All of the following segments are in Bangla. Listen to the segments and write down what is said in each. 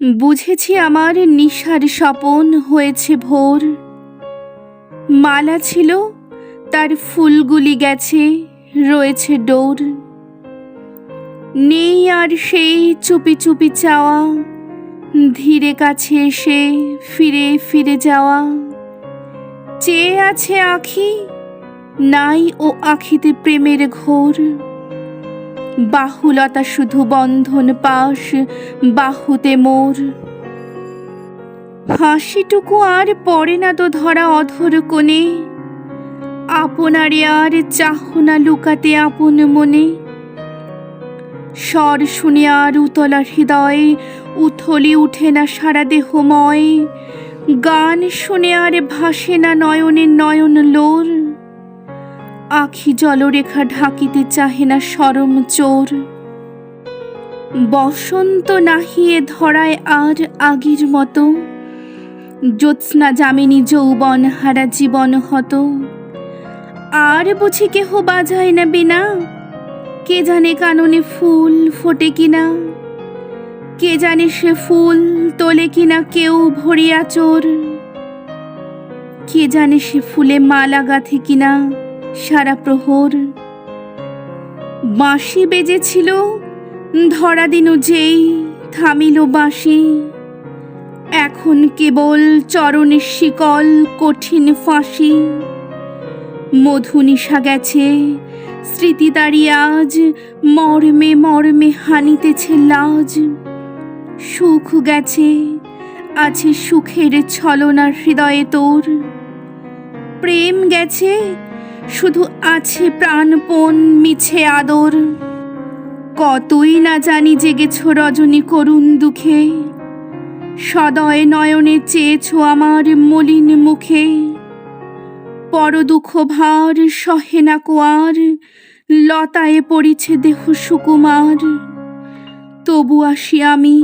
বুঝেছি আমার নিশার স্বপন হয়েছে ভোর। মালা ছিল, তার ফুলগুলি গেছে, রয়েছে ডোর। নেই আর সেই চুপি চুপি চাওয়া, ধীরে কাছে এসে ফিরে ফিরে যাওয়া। চেয়ে আছে আখি, নাই ও আখিতে প্রেমের ঘোর। বাহুলতা শুধু বন্ধন পাশ বাহুতে মোর। হাসিটুকু আর পড়ে না তো ধরা অধর কোণে। আপনারে আর চাহ না লুকাতে আপন মনে। স্বর শুনে আর উতলা হৃদয়ে উথলি উঠে না সারা দেহময়। গান শুনে আর ভাসে না নয়নের নয়ন লোর আখি জলরেখা ঢাকিতে চাহে না সরম চোর। বসন্ত নাহিয়ে ধরায় আর আগির মতো। জ্যোৎস্না যামিনী যৌবন হারা জীবন হত। আর বুঝি কেহ বাজায় না বিনা? কে জানে কাননে ফুল ফোটে কিনা? কে জানে সে ফুল তোলে কিনা কেউ ভরিয়া চোর? কে জানে সে ফুলে মালা গাঁথে কিনা? সারা প্রহর। বাঁশি বেজেছিল, ধরা দিনু যেই থামিল বাঁশি। এখন কেবল চরণের শিকল, কঠিন ফাঁসি। মধু নিশা গেছে, স্মৃতি দাঁড়িয়ে আজ, মর্মে মর্মে হানিতেছে লাজ। সুখ গেছে, আছে সুখের ছলনার হৃদয়ে তোর। প্রেম গেছে শুধু আছে প্রাণপণ, মিছে আদর। কতই না জানি জেগেছ রজনী করুণ দুঃখে। সদয় নয়নে চেয়েছ আমার মলিন মুখে। পর দুঃখ ভার সহে না কোয়ার, লতায়ে পড়িছে দেহ সুকুমার। তবু আসি আমি,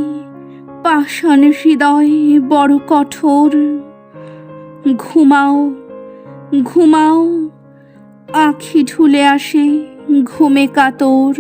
পাষাণ হৃদয় বড় কঠোর। ঘুমাও ঘুমাও আখি ঢুলে আসে ঘুমে কাতর।